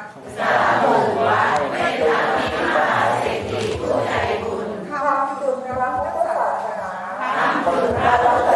ดสาธุวัดไม่ทำมิมหาเศรษฐีผู้ใจบุญทำบุญพระพุทธศาสนาทำบุญพระพุท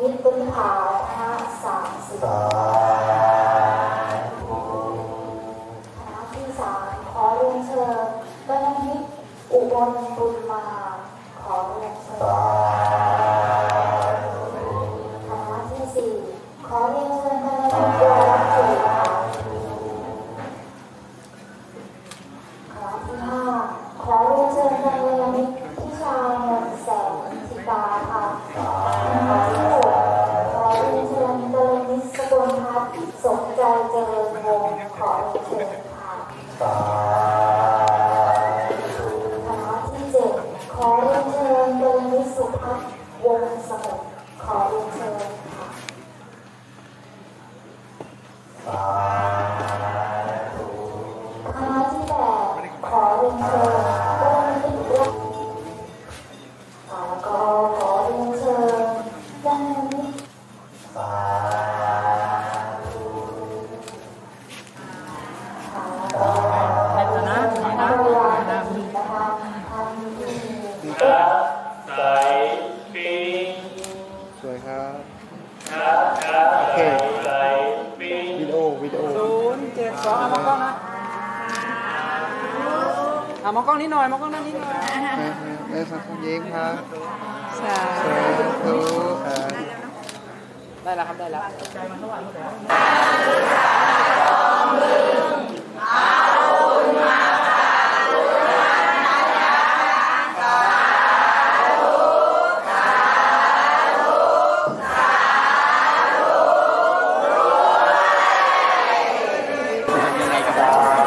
มิตรบุญผาคณะสามสิบคณะที่สามขอเรียนเชิญดนมิตรอุบลบุญมา ขอเรียนเชิญคณะที่สี่ขอเรียนเชิญนมิตร สาธุสาธุนะนะนะนะใสปิงสวยครับโอเควิดีโอวิดีโอศูนย์เจ็ดสองเอามากล้องนะเอามากล้องนี้หน่อยมากล้องนั้นนี้หน่อยแม่สังคมเย้งครับสาธุ ได้แล้วครับได้แล้วใจมันเท่าไหร่เท่าไหร่ของมึงอาคุณมายังไงกับเรา